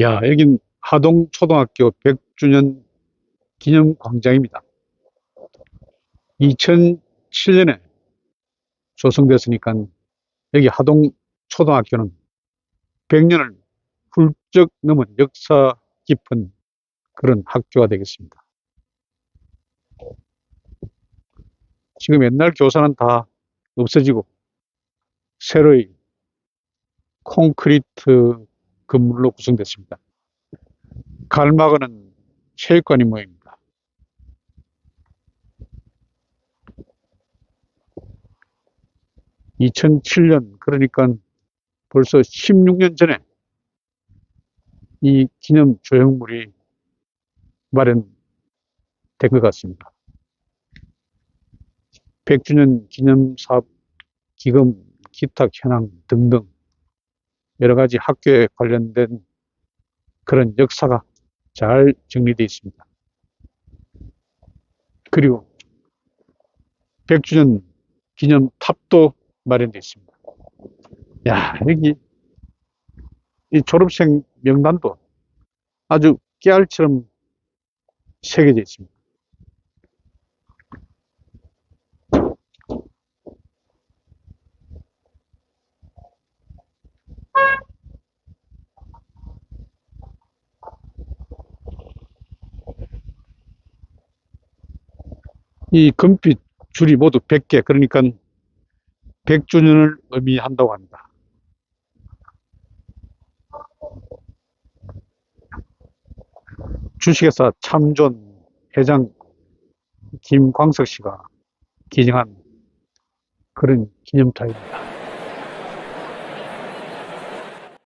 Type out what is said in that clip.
야, 여긴 하동 초등학교 100주년 기념 광장입니다. 2007년에 조성됐으니까 여기 하동 초등학교는 100년을 훌쩍 넘은 역사 깊은 그런 학교가 되겠습니다. 지금 옛날 교사는 다 없어지고 새로이 콘크리트 건물로 구성됐습니다. 갈막은 체육관이 모입니다. (2007년) 그러니까 벌써 (16년) 전에 이 기념 조형물이 마련된 것 같습니다. 100주년 기념 사업 기금 기타 현황 등등 여러 가지 학교에 관련된 그런 역사가 잘 정리되어 있습니다. 그리고 100주년 기념 탑도 마련되어 있습니다. 야, 여기 이 졸업생 명단도 아주 깨알처럼 새겨져 있습니다. 이 금빛 줄이 모두 100개, 그러니까 100주년을 의미한다고 합니다. 주식회사 참존 회장 김광석 씨가 기증한 그런 기념타입입니다.